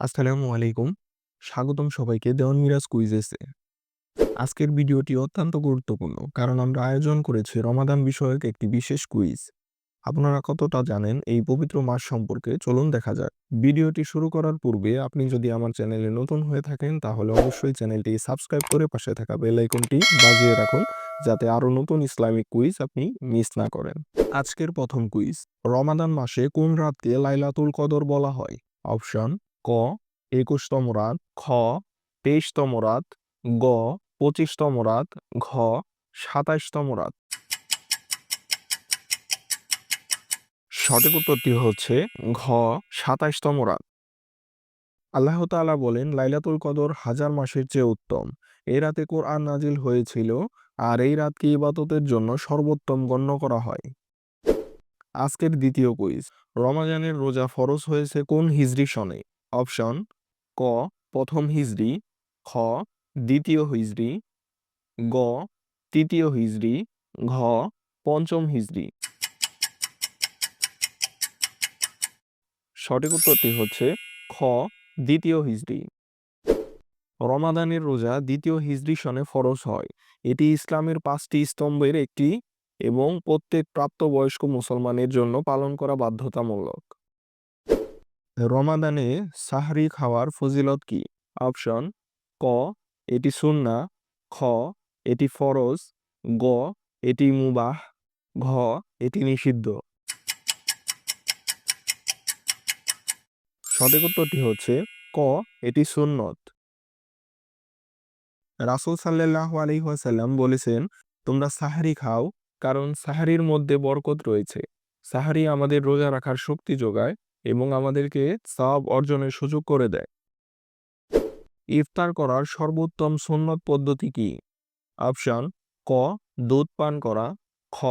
আসসালামু আলাইকুম। স্বাগতম সবাইকে দেওয়ান মিরাজ কুইজেসে। আজকের ভিডিওটি অত্যন্ত গুরুত্বপূর্ণ কারণ আমরা আয়োজন করেছি রমাদান বিষয়ক একটি বিশেষ কুইজ। আপনারা কতটা জানেন এই পবিত্র মাস সম্পর্কে চলুন দেখা যাক। ভিডিওটি শুরু করার পূর্বে আপনি যদি আমার চ্যানেলে নতুন হয়ে থাকেন তাহলে অবশ্যই চ্যানেলটি সাবস্ক্রাইব করে পাশে থাকা বেল আইকনটি বাজিয়ে রাখুন যাতে আরও নতুন ইসলামিক কুইজ আপনি মিস না করেন। আজকের প্রথম কুইজ, রমাদান মাসে কোন রাতকে লাইলাতুল কদর বলা হয়? অপশন ক, একুশতম রাত, খ, তেইশতম রাত, গ, পঁচিশতম রাত, ঘ, সাতাইশতম রাত। সঠিক উত্তরটি হচ্ছে ঘ, সাতাইশতম রাত। আল্লাহ তাআলা বলেন, লাইলাতুল কদর হাজার মাসের চেয়ে উত্তম। এই রাতে কোরআন নাজিল হয়েছিল, আর এই রাতকে ইবাদতের জন্য সর্বোত্তম গণ্য করা হয়। আজকের দ্বিতীয় কুইজ, রমাজানের রোজা ফরজ হয়েছে কোন হিজরি সনে? অপশন ক, প্রথম হিজড়ি, খ, দ্বিতীয় হিজড়ি, গ, তৃতীয় হিজড়ি, ঘ, পঞ্চম হিজড়ি। সঠিক উত্তরটি হচ্ছে খ, দ্বিতীয় হিজড়ি। রমাদানের রোজা দ্বিতীয় হিজড়ি সনে ফরজ হয়। এটি ইসলামের পাঁচটি স্তম্ভের একটি এবং প্রত্যেক প্রাপ্তবয়স্ক মুসলমানের জন্য পালন করা বাধ্যতামূলক। রমাদানে সাহরি খাওয়ার ফজিলত কি? অপশন, ক, এটি সুন্না, খ, এটি ফরজ, গ, এটি মুবাহ, ঘ, এটি নিষিদ্ধ। সঠিক উত্তরটি হচ্ছে, ক, এটি সুন্নত। রাসুল সাল্লাহ আলহিহাসাল্লাম বলেছেন, তোমরা সাহারি খাও, কারণ সাহারির মধ্যে বরকত রয়েছে। সাহারি আমাদের রোজা রাখার শক্তি যোগায় এবং আমাদেরকে সব অর্জনের সুযোগ করে দেয়। ইফতার করার সর্বোত্তম সুন্নত পদ্ধতি কি? অপশন, ক, দুধ পান করা, খ,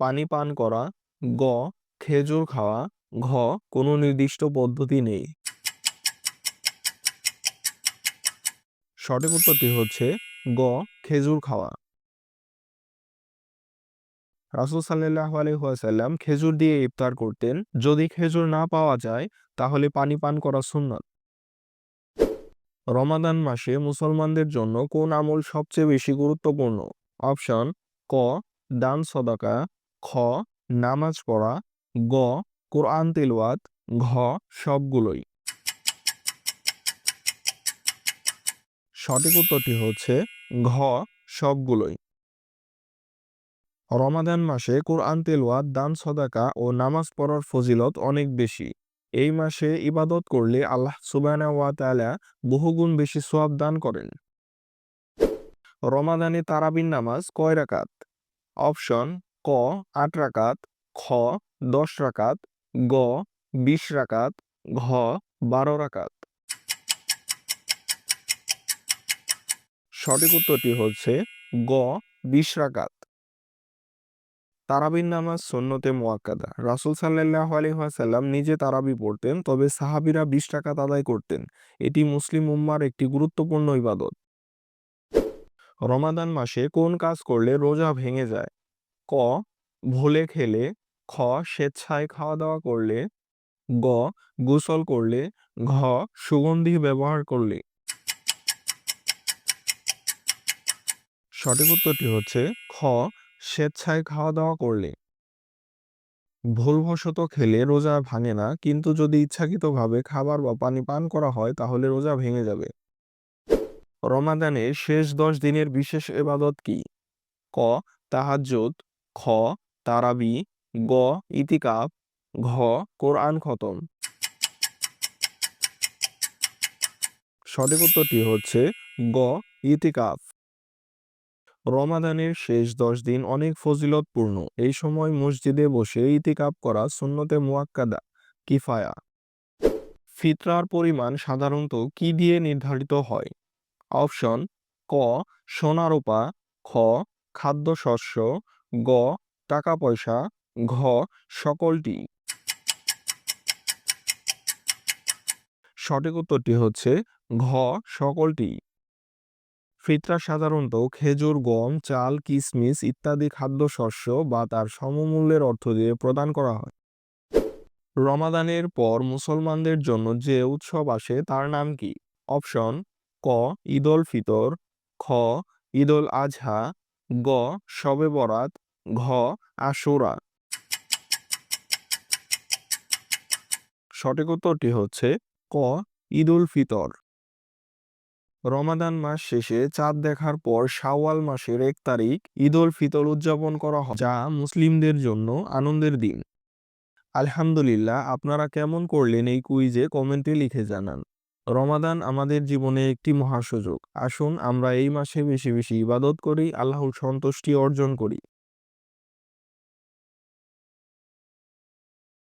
পানি পান করা, গ, খেজুর খাওয়া, ঘ, কোনো নির্দিষ্ট পদ্ধতি নেই। সঠিক উত্তরটি হচ্ছে গ, খেজুর খাওয়া। রাসুল সাল্লাহ আলহাম খেজুর দিয়ে ইফতার করতেন। যদি খেজুর না পাওয়া যায়, তাহলে পানি পান করা সুন্নত। রমাদান মাসে মুসলমানদের জন্য কোন আমল সবচেয়ে বেশি গুরুত্বপূর্ণ? অপশন, ক, দান সদাকা, খ, নামাজ পড়া, গ, কোরআন তেলওয়াত, ঘ, সবগুলোই। সঠিক উত্তরটি হচ্ছে ঘ, সবগুলোই। রমাদান মাসে কোরআন তেলওয়াত, দান সদাকা ও নামাজ পড়ার ফজিলত অনেক বেশি। এই মাসে ইবাদত করলে আল্লাহ সুবানা ওয়া তাআলা বহুগুণ বেশি সোয়াব দান করেন। রমাদানে তারাবিন নামাজ কয় রাকাত? অপশন, ক, আট রাকাত, খ, দশ রাকাত, গ, বিশ রাকাত, ঘ, বারো রাকাত। সঠিক উত্তরটি হচ্ছে গ, বিশ রাকাত। তারাবির নামাজ সন্নতে মোয়াক্কাদা রাসুল সাল্লাহ আলহাসাল্লাম নিজে তারাবি পড়তেন, তবে সাহাবিরা বিশ টাকা আদায় করতেন। এটি মুসলিম উম্মার একটি গুরুত্বপূর্ণ ইবাদত। রমাদান মাসে কোন কাজ করলে রোজা ভেঙে যায়? ক, ভোলে খেলে, খ, স্বেচ্ছায় খাওয়া দাওয়া করলে, গ, গোসল করলে, ঘ, সুগন্ধি ব্যবহার করলে। সঠিক উত্তরটি হচ্ছে খ স্বেচ্ছায় খাওয়া দাওয়া করলে। ভুলবশত খেলে রোজা ভাঙে না, কিন্তু যদি ইচ্ছাকৃতভাবে খাবার বা পানি পান করা হয়, তাহলে রোজা ভেঙে যাবে। রমাদানের শেষ দশ দিনের বিশেষ এবাদত কি? ক, তাহাজ্জুদ, খ, তারাবি, গ ইতিকাপ ঘ, কোরআন খতম। সঠিক উত্তরটি হচ্ছে গ, ইতিকাফ। রমাদানের শেষ দশ দিন অনেক ফজিলতপূর্ণ। এই সময় মসজিদে বসে ইতিকাপ করা সুন্নতে মুয়াক্কাদা, কিফায়া। ফিতরার পরিমাণ সাধারণত কি দিয়ে নির্ধারিত হয়? অপশন, ক সোনারোপা খ, খাদ্যশস্য, গ টাকা পয়সা ঘ, সকলটি। সঠিক উত্তরটি হচ্ছে ঘ, সকলটি। ফিতরা সাধারণত খেজুর, গম, চাল, কিসমিস ইত্যাদি খাদ্যশস্য বা তার সমমূল্যের অর্থ দিয়ে প্রদান করা হয়। রমাদানের পর মুসলমানদের জন্য যে উৎসব আসে তার নাম কি? অপশন, ক, ঈদুল ফিতর, খ, ঈদুল আজহা গ, শবে বরাত, ঘ, আশুরা। সঠিক উত্তরটি হচ্ছে ক, ঈদুল ফিতর। রমাদান মাস শেষে চাঁদ দেখার পর শাওয়াল মাসের এক তারিখ ঈদ উল ফিতর উদযাপন করা হয়, যা মুসলিমদের জন্য আনন্দের দিন। আলহামদুলিল্লাহ, আপনারা কেমন করলেন এই কুইজে কমেন্টে লিখে জানান। রমাদান আমাদের জীবনে একটি মহাসুযোগ। আসুন, আমরা এই মাসে বেশি বেশি ইবাদত করি, আল্লাহর সন্তুষ্টি অর্জন করি।